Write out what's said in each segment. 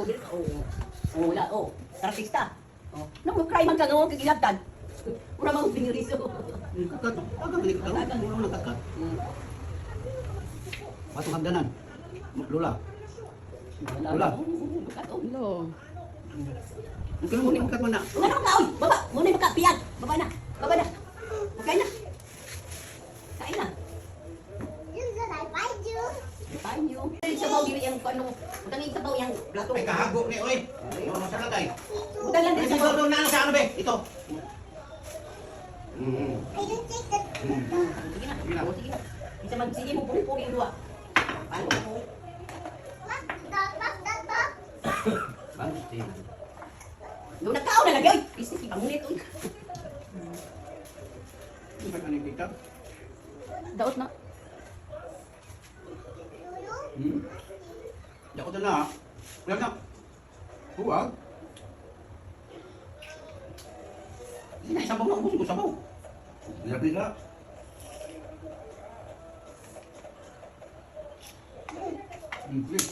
oh, dili ka, oh. Oh, wala, oh. Artista. Oh. Namo cry man kagawa kag ilagtan. Ura mo biniriso. Kakat. Aga balik ka. Wala mo nagkakat. Hmm. Patong hagdanan. Lola. Oh, kato. Hello. Kaya mo ni kakat man na. Ano ka, oy? Baba, muna yung makapiyan. Baba na. Baba na. Kain na. Kain na. Kain nyo. Dili yung ano, utangin sa baw yung plato. Ay kahago ni oy. Ano sa lagay? Utang lang din sa doon na sa ano be? Ito. Mm. Sige na. Sige na. Isa magsige mo puri-puri yung dua. Paano mo? Basti. Doon na kao na lagi, oy. Pisik, ipangunit, oy. Ano ba kanin kita? Daot na. Hmm. Di ako doon na. Wala na. Huwag. Hindi na isabaw na ubus ko sabaw. Labi na. Please.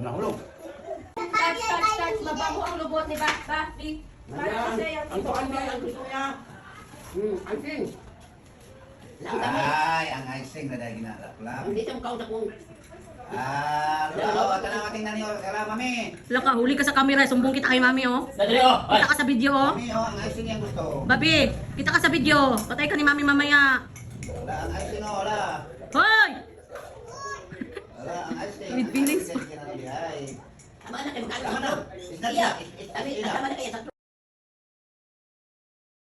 Nahulog. Touch, touch, touch. Mabango ang lubot ni di. Ayan. Ang tuan niya, ang gusto niya. Hmm, ang king. Ay, ang icing na dahil ginalaklap. Hindi sa mukha sa kung Ah, lalo, ito na tingnan niyo. Kala, mami. Wala ka, huli ka sa camera. Sumbong kita kay mami, oh. Dali oh. Kita ka sa video, oh. Mami, oh, ang icing yung gusto. Babi, kita ka sa video. Patay ka ni mami mamaya. Wala, ang icing, oh, wala. Hoy! Wala, ang icing. With feelings. Tama na kayo Tama na. Siya. Siya. tama na kayo sa